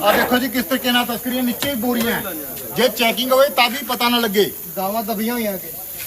ਆ ਦੇਖੋ ਜੀ ਕਿਸ ਤਰੀਕੇ ਨਾਲ ਤਸਕਰੀਆਂ, ਨੀਚੇ ਹੀ ਬੋਰੀਆਂ ਹੈ। ਜੇ ਚੈਕਿੰਗ ਹੋਵੇ ਤਾਂ ਵੀ ਪਤਾ ਨਾ ਲੱਗੇ ਗਾਵਾਂ ਦਬੀਆਂ ਹੋਈਆਂ ਕਿ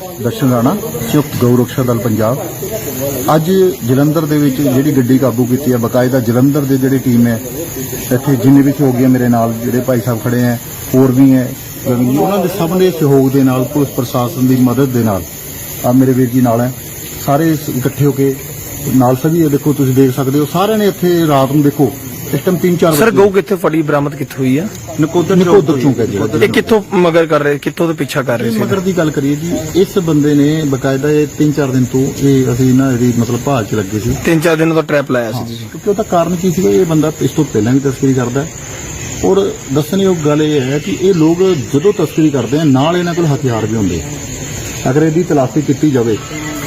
ਦਰਸ਼ਨ ਰਾਣਾ, ਸੰਯੁਕਤ ਗਊ ਰਕਸ਼ਾ ਦਲ ਪੰਜਾਬ। ਅੱਜ ਜਲੰਧਰ ਦੇ ਵਿੱਚ ਜਿਹੜੀ ਗੱਡੀ ਕਾਬੂ ਕੀਤੀ ਹੈ, ਬਕਾਇਦਾ ਜਲੰਧਰ ਦੇ ਜਿਹੜੀ ਟੀਮ ਹੈ, ਇੱਥੇ ਜਿੰਨੇ ਵੀ ਸਹਿਯੋਗੀ ਮੇਰੇ ਨਾਲ ਜਿਹੜੇ ਭਾਈ ਸਾਹਿਬ ਖੜੇ ਹੈ, ਹੋਰ ਵੀ ਹੈ ਉਹਨਾਂ ਦੇ ਸਭ ਦੇ ਸਹਿਯੋਗ ਦੇ ਨਾਲ, ਪੁਲਿਸ ਪ੍ਰਸ਼ਾਸਨ ਦੀ ਮਦਦ ਦੇ ਨਾਲ ਆ ਮੇਰੇ ਵੀਰ ਜੀ ਨਾਲ ਹੈ। ਸਾਰੇ ਇਕੱਠੇ ਹੋ ਕੇ, ਨਾਲ ਸਭੀ ਇਹ ਦੇਖੋ ਤੁਸੀਂ ਦੇਖ ਸਕਦੇ ਹੋ, ਸਾਰਿਆਂ ਨੇ ਇੱਥੇ ਰਾਤ ਨੂੰ ਦੇਖੋ ਇਸ ਟਾਈਮ 3-4 ਸਰ ਗਊ ਕਿੱਥੇ ਫੜੀ ਬਰਾਮਦ ਕਿੱਥੋਂ ਹੋਈ ਆ? ਨਕੋਦਰ ਨਕੋਦਰ ਚੌਂਕ ਹੈ ਜੀ। ਇਹ ਕਿੱਥੋਂ ਮਗਰ ਕਰ ਰਹੇ ਕਿੱਥੋਂ ਤੋਂ ਪਿੱਛਾ ਕਰ ਰਹੇ ਸੀ? ਮਗਰ ਦੀ ਗੱਲ ਕਰੀਏ ਜੀ ਇਸ ਬੰਦੇ ਨੇ ਬਕਾਇਦਾ ਇਹ 3-4 ਦਿਨ ਤੋਂ ਇਹ ਅਸੀਂ ਨਾ ਇਹਦੀ ਮਤਲਬ ਭਾਲ 'ਚ ਲੱਗੇ ਸੀ। ਤਿੰਨ ਚਾਰ ਦਿਨਾਂ ਤੋਂ ਟ੍ਰੈਪ ਲਾਇਆ ਸੀ ਤੁਸੀਂ। ਕਿਉਂਕਿ ਉਹਦਾ ਕਾਰਨ ਕੀ ਸੀਗਾ ਇਹ ਬੰਦਾ ਇਸ ਤੋਂ ਪਹਿਲਾਂ ਵੀ ਤਸਕਰੀ ਕਰਦਾ ਔਰ ਦੱਸਣਯੋਗ ਗੱਲ ਇਹ ਹੈ ਕਿ ਇਹ ਲੋਕ ਜਦੋਂ ਤਸਕਰੀ ਕਰਦੇ ਆ ਨਾਲ ਇਹਨਾਂ ਕੋਲ ਹਥਿਆਰ ਵੀ ਹੁੰਦੇ ਆ। ਅਗਰ ਇਹਦੀ ਤਲਾਸ਼ੀ ਕੀਤੀ ਜਾਵੇ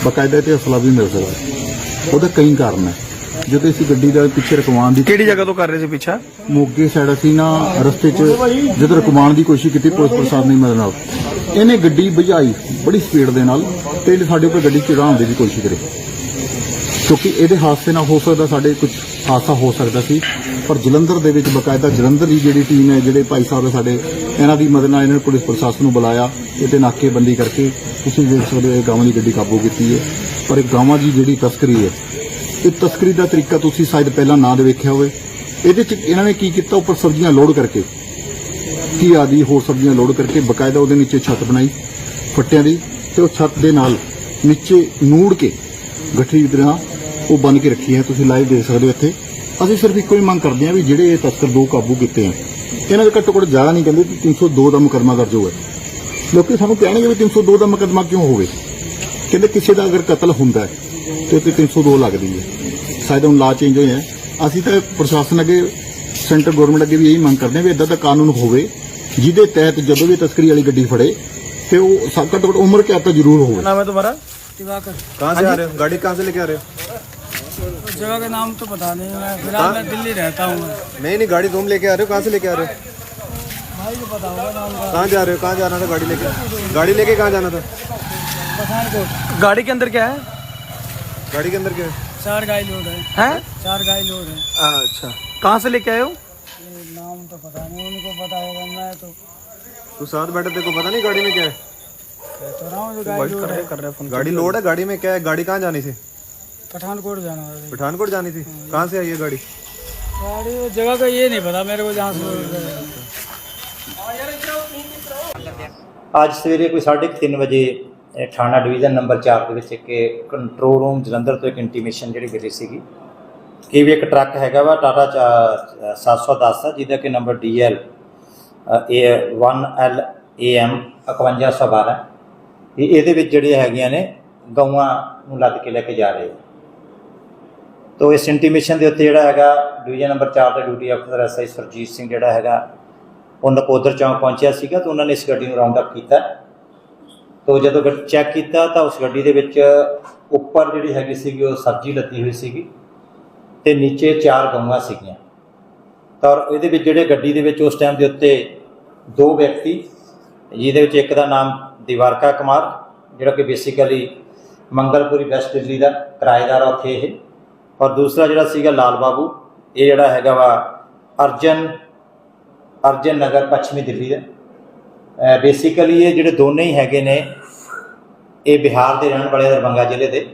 ਬਕਾਇਦਾ ਤੇ ਅਸਲਾ ਵੀ ਮਿਲ ਸਕਦਾ। ਉਹਦੇ ਕਈ ਕਾਰਨ ਹੈ। ਜਦੋਂ ਅਸੀਂ ਗੱਡੀ ਦਾ ਪਿੱਛੇ ਰਕਵਾਉਣ ਦੀ ਕਿਹੜੀ ਜਗ੍ਹਾ ਤੋਂ ਕਰ ਰਹੇ ਸੀ ਪਿੱਛਾ? ਮੋਗੇ ਸਾਈਡ ਅਸੀਂ ਨਾ ਰਸਤੇ 'ਚ ਜਦੋਂ ਰੁਕਵਾਉਣ ਦੀ ਕੋਸ਼ਿਸ਼ ਕੀਤੀ ਪੁਲਿਸ ਪ੍ਰਸ਼ਾਸਨ ਦੀ ਮਦਦ ਨਾਲ। ਇਹਨੇ ਗੱਡੀ ਭਜਾਈ ਬੜੀ ਸਪੀਡ ਦੇ ਨਾਲ ਤੇ ਇਹਨੇ ਸਾਡੇ ਉੱਪਰ ਗੱਡੀ ਚੜਾਉਣ ਦੀ ਵੀ ਕੋਸ਼ਿਸ਼ ਕਰੀ। ਕਿਉਂਕਿ ਇਹਦੇ ਹਾਦਸੇ ਨਾਲ ਹੋ ਸਕਦਾ ਸਾਡੇ ਕੁਝ ਹਾਦਸਾ ਹੋ ਸਕਦਾ ਸੀ ਪਰ ਜਲੰਧਰ ਦੇ ਵਿੱਚ ਬਕਾਇਦਾ ਜਲੰਧਰ ਦੀ ਜਿਹੜੀ ਟੀਮ ਹੈ ਜਿਹੜੇ ਭਾਈ ਸਾਹਿਬ ਸਾਡੇ ਇਹਨਾਂ ਦੀ ਮਦਦ ਨਾਲ ਇਹਨਾਂ ਨੇ ਪੁਲਿਸ ਪ੍ਰਸ਼ਾਸਨ ਨੂੰ ਬੁਲਾਇਆ ਇਹਦੇ ਨਾਕੇਬੰਦੀ ਕਰਕੇ ਤੁਸੀਂ ਦੇਖ ਸਕਦੇ ਹੋ ਇਹ ਗਾਵਾਂ ਦੀ ਗੱਡੀ ਕਾਬੂ ਕੀਤੀ ਹੈ। ਪਰ ਇਹ ਗਾਵਾਂ ਦੀ ਜਿਹੜੀ ਤਸਕਰੀ ਹੈ ਇਹ ਤਸਕਰੀ ਦਾ ਤਰੀਕਾ ਤੁਸੀਂ ਸ਼ਾਇਦ ਪਹਿਲਾਂ ਨਾ ਦੇ ਵੇਖਿਆ ਹੋਵੇ। ਇਹਦੇ ਚ ਇਹਨਾਂ ਨੇ ਕੀ ਕੀਤਾ? ਉੱਪਰ ਸਬਜ਼ੀਆਂ ਲੋਡ ਕਰਕੇ। ਕੀ ਆਦਿ ਹੋਰ ਸਬਜ਼ੀਆਂ ਲੋਡ ਕਰਕੇ ਬਕਾਇਦਾ ਉਹਦੇ ਨੀਚੇ ਛੱਤ ਬਣਾਈ, ਫੱਟਿਆਂ ਦੀ ਤੇ ਉਹ ਛੱਤ ਦੇ ਨਾਲ ਨੀਚੇ ਨੂੜ ਕੇ ਗੱਠੜੀ ਤਰ੍ਹਾਂ ਉਹ ਬਨ ਕੇ ਰੱਖੀ ਹੈ। ਤੁਸੀਂ ਲਾਈਵ ਦੇਖ ਸਕਦੇ ਹੋ ਇੱਥੇ। ਅਸੀਂ ਸਿਰਫ ਇੱਕੋ ਹੀ ਮੰਗ ਕਰਦੇ ਹਾਂ ਵੀ ਜਿਹੜੇ ਇਹ ਤਸਕਰ ਦੋ ਕਾਬੂ ਕੀਤੇ ਆ ਇਹਨਾਂ ਦੇ ਘੱਟੋ ਘੱਟ ਜ਼ਿਆਦਾ ਨਹੀਂ ਕਹਿੰਦੇ ਕਿ 302 ਦਾ ਮੁਕੱਦਮਾ ਦਰਜ ਹੋਇਆ। ਲੋਕੀ ਸਾਨੂੰ ਕਹਿਣਗੇ ਵੀ 302 ਦਾ ਮੁਕੱਦਮਾ ਕਿਉਂ ਹੋਵੇ? ਕਹਿੰਦੇ ਕਿਸੇ ਦਾ ਅਗਰ ਕਤਲ ਹੁੰਦਾ ਹੈ ਤੇ ਤੇ 302 ਲੱਗਦੀ ਹੈ ਸ਼ਾਇਦ ਹੁਣ ਲਾ ਚੇਂਜ ਹੋਇਆ ਹੈ। ਅਸੀਂ ਤਾਂ ਪ੍ਰਸ਼ਾਸਨ ਅੱਗੇ ਸੈਂਟਰ ਗਵਰਨਮੈਂਟ ਅੱਗੇ ਵੀ ਇਹੀ ਮੰਗ ਕਰਦੇ ਹਾਂ ਵੀ ਇਦਾਂ ਦਾ ਕਾਨੂੰਨ ਹੋਵੇ ਜਿਹਦੇ ਤਹਿਤ ਜਦੋਂ ਵੀ ਤਸਕਰੀ ਵਾਲੀ ਗੱਡੀ ਫੜੇ ਤੇ ਉਹ ਸਭ ਘੱਟੋ ਘੱਟ ਉਮਰ ਕੈਦ ਤਾਂ ਜ਼ਰੂਰ ਹੋਵੇ ਨਾਮ ਹੈ ਤੁਹਾਡਾ कहाँ से आ रहे हो गाड़ी कहाँ से लेके आ रहे हो उस जगह का नाम तो पता नहीं मैं फिलहाल मैं दिल्ली रहता हूँ मैं नहीं नहीं गाड़ी तुम लेके आ रहे हो कहाँ से लेके आ रहे हो भाई को पता होगा नाम का कहाँ जा रहे हो कहाँ जाना था गाड़ी लेके गाड़ी लेके कहाँ जाना था पठानकोट गाड़ी के अंदर क्या है? गाड़ी के अंदर क्या है? चार गाय लोड है। हैं? चार गाय लोड है। अच्छा। कहाँ से लेके आए हो? नाम तो पता नहीं उनको पता होगा मैं तो तू साथ बैठे देखो पता नहीं गाड़ी में क्या है? तो रहा हूँ जो गाड़ी लोड रहे कर रहे फ़ोन गाड़ी लोड है गाड़ी में क्या है? गाड़ी कहाँ जानी थी? पठानकोट जाना पठानकोट जानी थी? हाँ। कहाँ से आई है गाड़ी? गाड़ी जगह का ये नहीं पता मेरे को जहाँ से आज सवेरे कोई साढ़े तीन बजे ਇਹ ਥਾਣਾ ਡਿਵੀਜ਼ਨ ਨੰਬਰ 4 ਦੇ ਵਿੱਚ ਇੱਕ ਕੰਟਰੋਲ ਰੂਮ ਜਲੰਧਰ ਤੋਂ ਇੱਕ ਇੰਟੀਮੇਸ਼ਨ ਜਿਹੜੀ ਮਿਲੀ ਸੀਗੀ। ਕਿ ਵੀ ਇੱਕ ਟਰੱਕ ਹੈਗਾ ਵਾ ਟਾਟਾ ਚਾ- 710 ਆ, ਜਿਹਦਾ ਕਿ ਨੰਬਰ DL ਇਹ 1L AM 5112 ਇਹ ਇਹਦੇ ਵਿੱਚ ਜਿਹੜੇ ਹੈਗੀਆਂ ਨੇ, ਗਊਆਂ ਨੂੰ ਲੱਦ ਕੇ ਲੈ ਕੇ ਜਾ ਰਹੇ ਆ। ਤੋ ਇਸ ਇੰਟੀਮੇਸ਼ਨ ਦੇ ਉੱਤੇ ਜਿਹੜਾ ਹੈਗਾ, ਡਿਵੀਜ਼ਨ ਨੰਬਰ 4 ਦਾ ਡਿਊਟੀ ਅਫਸਰ ਐਸਆਈ ਸਰਜੀਤ ਸਿੰਘ ਜਿਹੜਾ ਹੈਗਾ, ਉਹ ਨਕੋਦਰ ਚੌਂਕ ਪਹੁੰਚਿਆ ਸੀਗਾ, ਤਾਂ ਉਹਨਾਂ ਨੇ ਇਸ ਗੱਡੀ ਨੂੰ ਰਾਉਂਡ ਅਪ ਕੀਤਾ। ਤੋ ਜਦੋਂ ਚੈੱਕ ਕੀਤਾ ਤਾਂ ਉਸ ਗੱਡੀ ਦੇ ਵਿੱਚ ਉੱਪਰ ਜਿਹੜੀ ਹੈਗੀ ਸੀਗੀ ਉਹ ਸਬਜ਼ੀ ਲੱਦੀ ਹੋਈ ਸੀਗੀ ਤੇ ਨੀਚੇ ਚਾਰ ਗਊਆਂ ਸੀਗੀਆਂ। ਤਾਂ ਔਰ ਇਹਦੇ ਵਿੱਚ ਜਿਹੜੇ ਗੱਡੀ ਦੇ ਵਿੱਚ ਉਸ ਟਾਈਮ ਦੇ ਉੱਤੇ ਦੋ ਵਿਅਕਤੀ, ਜਿਹਦੇ ਵਿੱਚ ਇੱਕ ਦਾ ਨਾਮ ਦੀਵਾਰਕਾ ਕੁਮਾਰ, ਜਿਹੜਾ ਕਿ ਬੇਸਿਕਲੀ ਮੰਗਲਪੁਰੀ ਵੈਸਟ ਦਿੱਲੀ ਦਾ ਕਿਰਾਏਦਾਰ ਆ ਉੱਥੇ ਇਹ। ਔਰ ਦੂਸਰਾ ਜਿਹੜਾ ਸੀਗਾ ਲਾਲ ਬਾਬੂ, ਇਹ ਜਿਹੜਾ ਹੈਗਾ ਵਾ ਅਰਜਨ ਅਰਜਨ ਨਗਰ ਪੱਛਮੀ ਦਿੱਲੀ ਦਾ। ਬੇਸਿਕਲੀ ਇਹ ਜਿਹੜੇ ਦੋਨੇ ਹੀ ਹੈਗੇ ਨੇ, ਇਹ ਬਿਹਾਰ ਦੇ ਰਹਿਣ ਵਾਲੇ ਦਰਭੰਗਾ ਜ਼ਿਲ੍ਹੇ ਦੇ।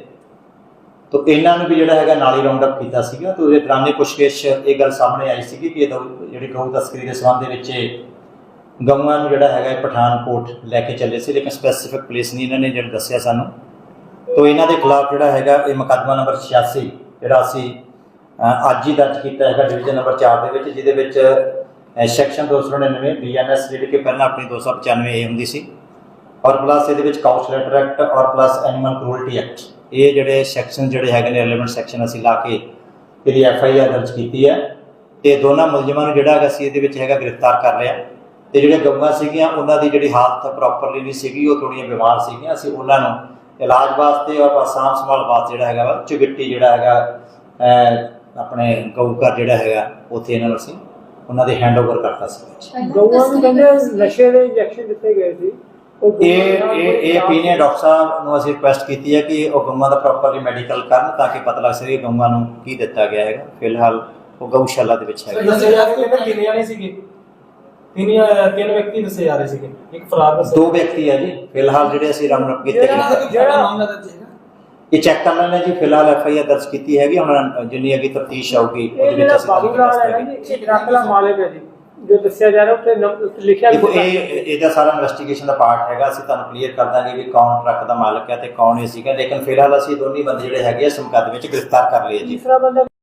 ਤੋ ਇਹਨਾਂ ਨੂੰ ਵੀ ਜਿਹੜਾ ਹੈਗਾ ਨਾਲੀ ਰਾਉਂਡ ਅਪ ਕੀਤਾ ਸੀਗਾ। ਤੋ ਉਹਦੇ ਦੌਰਾਨੇ ਪੁੱਛਗਿੱਛ, ਇਹ ਗੱਲ ਸਾਹਮਣੇ ਆਈ ਸੀਗੀ ਕਿ ਇਹ ਦੋ- ਜਿਹੜੀ ਗਊ ਤਸਕਰੀ ਦੇ ਸੰਬੰਧ ਦੇ ਵਿੱਚ ਇਹ ਗਊਆਂ ਨੂੰ ਜਿਹੜਾ ਹੈਗਾ ਪਠਾਨਕੋਟ ਲੈ ਕੇ ਚੱਲੇ ਸੀ, ਲੇਕਿਨ ਸਪੈਸੀਫਿਕ ਪਲੇਸ ਨਹੀਂ ਇਹਨਾਂ ਨੇ ਜਿਹੜਾ ਦੱਸਿਆ ਸਾਨੂੰ। ਤੋ ਇਹਨਾਂ ਦੇ ਖਿਲਾਫ ਜਿਹੜਾ ਹੈਗਾ ਇਹ ਮੁਕੱਦਮਾ ਨੰਬਰ 86 ਜਿਹੜਾ ਅਸੀਂ ਅੱਜ ਹੀ ਦਰਜ ਕੀਤਾ ਹੈਗਾ ਡਿਵੀਜ਼ਨ ਨੰਬਰ 4 ਦੇ ਵਿੱਚ, ਜਿਹਦੇ ਵਿੱਚ ਸੈਕਸ਼ਨ 299 ਬੀਐਨਐਸ ਜਿਹੜੀ ਕਿ ਪਹਿਲਾਂ ਆਪਣੀ 295 ਏ ਹੁੰਦੀ ਸੀ ਔਰ ਪਲੱਸ ਇਹਦੇ ਵਿੱਚ ਕਾਊਚ ਲੈਟਰ ਐਕਟ ਔਰ ਪਲੱਸ ਐਨੀਮਲ ਕ੍ਰੂਅਲਟੀ ਐਕਟ ਇਹ ਜਿਹੜੇ ਸੈਕਸ਼ਨ ਜਿਹੜੇ ਹੈਗੇ ਨੇ ਰਿਲੇਵੈਂਟ ਸੈਕਸ਼ਨ ਅਸੀਂ ਲਾ ਕੇ ਇਹਦੀ ਐਫ ਆਈ ਆਰ ਦਰਜ ਕੀਤੀ ਹੈ ਤੇ ਦੋਨਾਂ ਮੁਲਜ਼ਮਾਂ ਨੂੰ ਜਿਹੜਾ ਹੈਗਾ ਅਸੀਂ ਇਹਦੇ ਵਿੱਚ ਹੈਗਾ ਗ੍ਰਿਫਤਾਰ ਕਰ ਲਿਆ ਤੇ ਜਿਹੜੇ ਗਊਆਂ ਸੀਗੀਆਂ, ਉਹਨਾਂ ਦੀ ਜਿਹੜੀ ਹਾਲਤ ਪ੍ਰੋਪਰਲੀ ਨਹੀਂ ਸੀਗੀ, ਉਹ ਥੋੜੀਆਂ ਬਿਮਾਰ ਸੀਗੀਆਂ, ਅਸੀਂ ਉਹਨਾਂ ਨੂੰ ਇਲਾਜ ਵਾਸਤੇ ਔਰ ਸਾਂਭ ਸੰਭਾਲ ਵਾਸਤੇ ਜਿਹੜਾ ਹੈਗਾ ਵਾ ਚੁਗਿੱਟੀ ਜਿਹੜਾ ਹੈਗਾ ਆਪਣੇ ਗਊ ਘਰ ਜਿਹੜਾ ਹੈਗਾ, ਉੱਥੇ ਇਹਨਾਂ ਨੂੰ ਅਸੀਂ ਉਹਨਾਂ ਦੇ ਹੈਂਡਓਵਰ ਕਰਤਾ ਸੀ। ਗਊਆਂ ਨੂੰ ਕਹਿੰਦੇ ਨਸ਼ੇ ਦੇ ਇੰਜੈਕਸ਼ਨ ਦਿੱਤੇ ਗਏ ਸੀ। ਉਹ ਇਹ ਇਹ ਇਹ ਪੀਨੇ ਡਾਕਟਰ ਸਾਹਿਬ ਨੂੰ ਅਸੀਂ ਰਿਕੁਐਸਟ ਕੀਤੀ ਹੈ ਕਿ ਉਹ ਗਊਆਂ ਦਾ ਪ੍ਰੋਪਰਲੀ ਮੈਡੀਕਲ ਕਰਨ ਤਾਂ ਕਿ ਪਤਾ ਲੱਗ ਸਕੇ ਗਊਆਂ ਨੂੰ ਕੀ ਦਿੱਤਾ ਗਿਆ ਹੈਗਾ। ਫਿਲਹਾਲ ਉਹ ਗਊਸ਼ਾਲਾ ਦੇ ਵਿੱਚ ਹੈਗਾ। ਦੱਸੇ ਜਾ ਰਹੇ ਨੇ ਤਿੰਨ ਜਾਣੇ ਸੀਗੇ ਤਿੰਨ ਜਾਂ- ਤਿੰਨ ਵਿਅਕਤੀ ਦੱਸੇ ਜਾ ਰਹੇ ਸੀਗੇ? ਇੱਕ ਫਰਾਰ ਦੱਸਿਆ ਦੋ ਵਿਅਕਤੀ ਹੈ ਜੀ। ਫਿਲਹਾਲ ਜਿਹੜੇ ਅਸੀਂ ਅਪ ਕੀਤੇ ਜਿਹੜਾ- ਗਏ ਜਿਹੜਾ ਮਾਮਲਾ ਇਹ ਚੈੱਕ ਕਰ ਲੈਣਾ ਜੀ। ਫਿਲਹਾਲ ਐਫ ਆਈ ਆਰ ਦਰਜ ਕੀਤੀ ਹੈਗੀ। ਹੁਣ ਜਿੰਨੀ ਅੱਗੇ ਤਫਤੀਸ਼ ਆਊਗੀ ਇਹ ਉਹਦੇ ਵਿੱਚ ਜਿਹੜਾ ਅਸੀਂ ਬਾਬੂ ਤੁਹਾਨੂੰ ਹੈ ਨਾ ਜੀ ਇਹ ਟਰੱਕ ਦਾ ਮਾਲਕ ਹੈ ਜੀ ਜੋ ਦੱਸਿਆ ਜਾ ਰਿਹਾ ਉੱਤੇ ਲਿਖਿਆ ਦੇਖੋ ਇਹ ਇਹਦਾ ਸਾਰਾ ਇਨਵੈਸਟੀਗੇਸ਼ਨ ਦਾ ਪਾਰਟ ਹੈਗਾ। ਅਸੀਂ ਤੁਹਾਨੂੰ ਕਲੀਅਰ ਕਰ ਦਾਂਗੇ ਵੀ ਕੌਣ ਟਰੱਕ ਦਾ ਮਾਲਕ ਹੈ ਤੇ ਕੌਣ ਇਹ ਸੀਗਾ। ਲੇਕਿਨ ਫਿਲਹਾਲ ਅਸੀਂ ਦੋਨੀ ਬੰਦੇ ਜਿਹੜੇ ਹੈਗੇ ਆ ਇਸ ਮੁਕੱਦਮੇ ਵਿੱਚ ਗ੍ਰਿਫਤਾਰ ਕਰ ਲਏ ਜੀ। ਤੀਸਰਾ ਬੰਦਾ